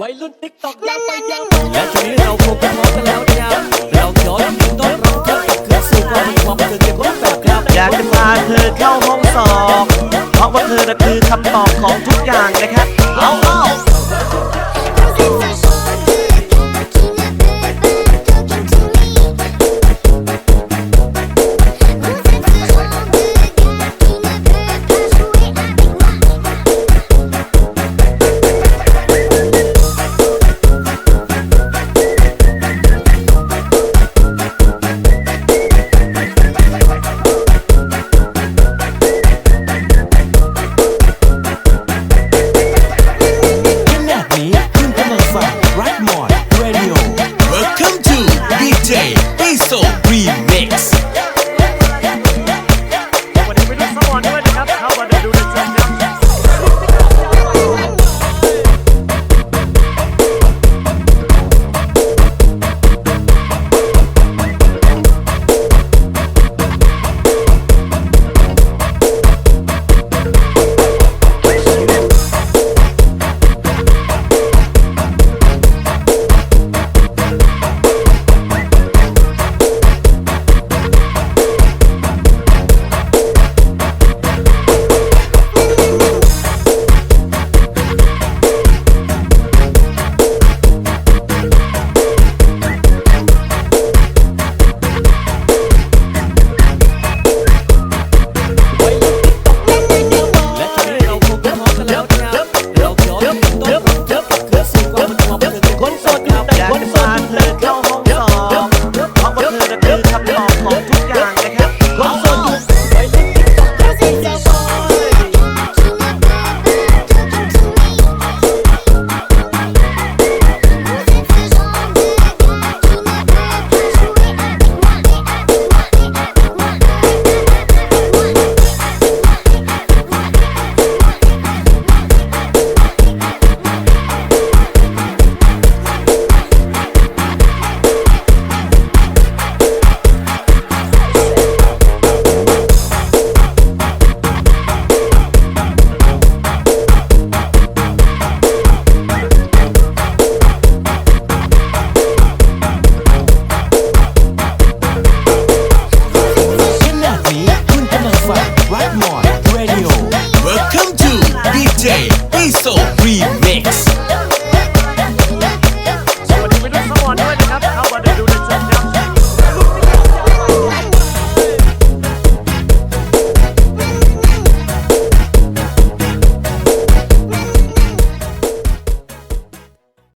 วัยรุ่นติ๊กต็อกยาวไปยาวมาและช่วนี้เราคงจะพร้อมกันแล้วนะครับเราย้อนยิคต้อนรับทุกท่นเข้สู่ความเป็นความบันเทิงเต็มรูปแบบครับอยากจะพาเธอเข้าห้องสอบเพราะว่าเธอน่ะคือคำตอบของทุกอย่างนะครับเอาอ้อ